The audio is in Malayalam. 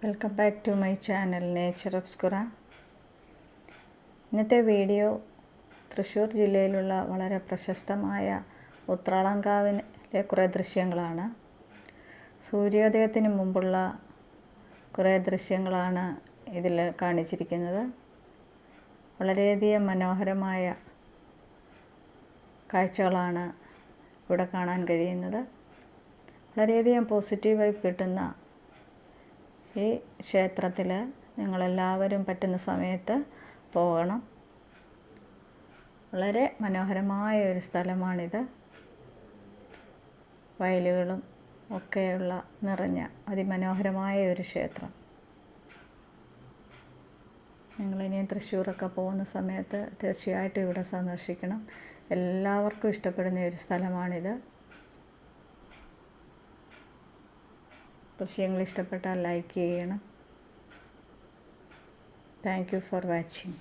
Welcome back to my channel nature obscura ഇന്നത്തെ വീഡിയോ തൃശ്ശൂർ ജില്ലയിലുള്ള വളരെ പ്രശസ്തമായ ഉത്രാളങ്കാവിലെ കുറേ ദൃശ്യങ്ങളാണ്. സൂര്യോദയത്തിന് മുമ്പുള്ള കുറേ ദൃശ്യങ്ങളാണ് ഇതിൽ കാണിച്ചിരിക്കുന്നത്. വളരെയധികം മനോഹരമായ കാഴ്ചകളാണ് ഇവിടെ കാണാൻ കഴിയുന്നത്. വളരെയധികം പോസിറ്റീവായി കിട്ടുന്ന ഈ ക്ഷേത്രത്തിൽ നിങ്ങളെല്ലാവരും പറ്റുന്ന സമയത്ത് പോകണം. വളരെ മനോഹരമായ ഒരു സ്ഥലമാണിത്. വയലുകളും ഒക്കെയുള്ള നിറഞ്ഞ അതിമനോഹരമായ ഒരു ക്ഷേത്രം. നിങ്ങളിനി തൃശ്ശൂരൊക്കെ പോകുന്ന സമയത്ത് തീർച്ചയായിട്ടും ഇവിടെ സന്ദർശിക്കണം. എല്ലാവർക്കും ഇഷ്ടപ്പെടുന്ന ഒരു സ്ഥലമാണിത്. ദൃശ്യങ്ങൾ ഇഷ്ടപ്പെട്ടാൽ ലൈക്ക് ചെയ്യണം. Thank you for watching